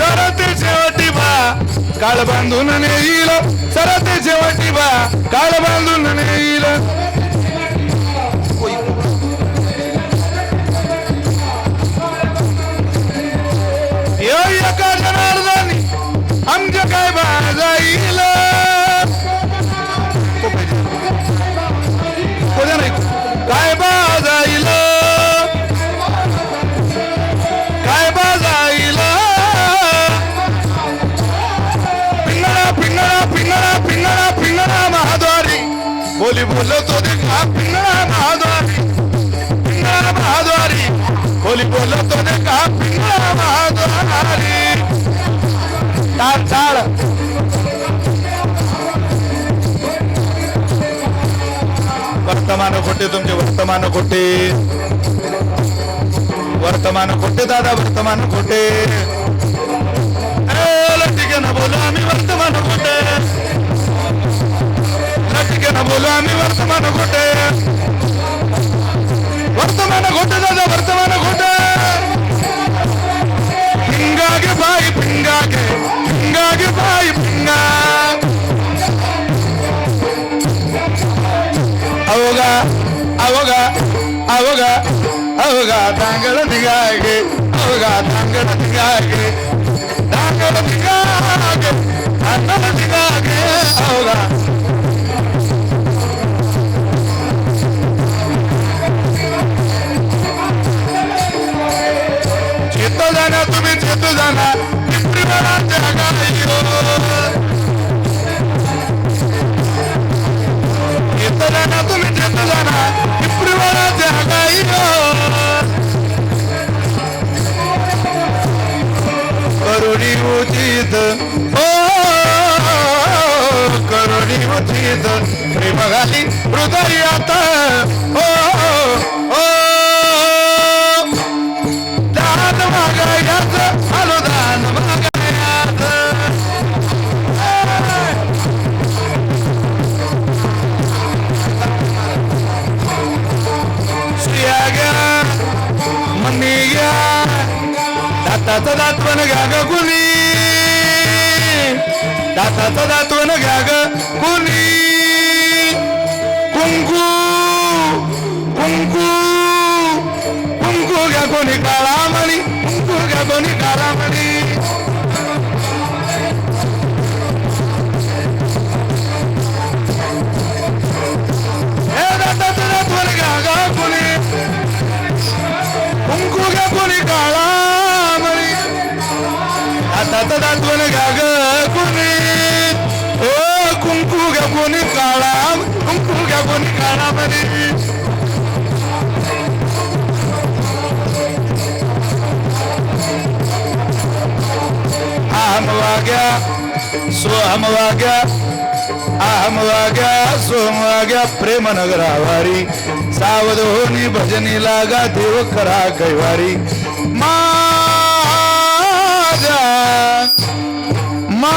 सरते शेवटी बा. काळ बांधून नेईल. सरते शेवटी बा. काळ बांधून नेईल. एका जनार्दनी आमच्या काय बाजाईल कोणा काय बा? पिंगळा पिंगळा पिंगळा पिंगळा महाद्वारी बोली बोलतो ते का पिंगळा महाद्वारी पिंगळा महाद्वारी बोली बोलतो ते का पिंगळा महाद्वारी टाळ टाळ वर्तमान खोटे तुमचे वर्तमान खोटे वर्तमान खोटे दादा वर्तमान खोटे लटिके ना बोलो आम्ही वर्तमान खोटे స్వామి వర్తమాన గుడ్డే వర్తమాన గుడ్డ దాదా వర్తమాన గుడ్డ పింగాకి బాయి పింగాకి పింగాకి బాయి పింగా. అవగా అవగా అవగా అవగా తాంగళ దిగాకి అవగా తాంగళ దిగాకి తాంగళ దిగాకి తాంగళ దిగాకి అవగా बघाली हृदयात ओ ओ दान मागायच आलो दान मागायचं स्त्रिया घ्या मनी घ्या दाताचा दातवन घ्या ग कुणी. दाताचा दातवन घ्या ग कुणी. hunku hunku hunku ga koni kalamani hunku ga koni kalamani Gaga कुंकू घ्या अहम वाग्या सोहम वाग्या अहम वाग्या सोहम वाग्या प्रेम नगरावारी सावधोनी भजनी लागा देव करा कैवारी. माझ्या मा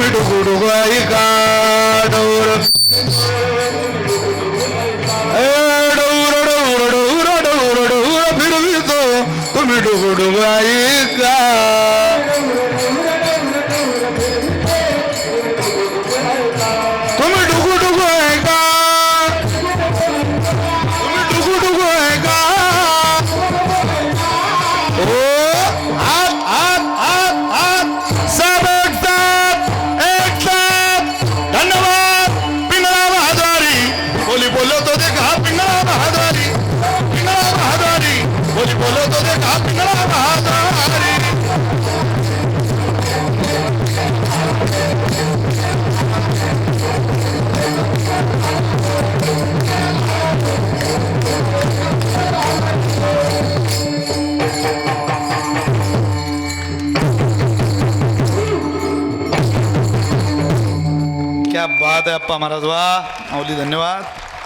ಗುಡುಮಿಡು ಗುಡುಗಾಯಿ ಕಾಡೋರು ಬಿಡುವಿತು ಕುಮಿಡು ಗುಡುಗಾಯಿ का पिंगळा महादारी महादारी महादारी क्या बात है अप्पा महाराज वाह। धन्यवाद।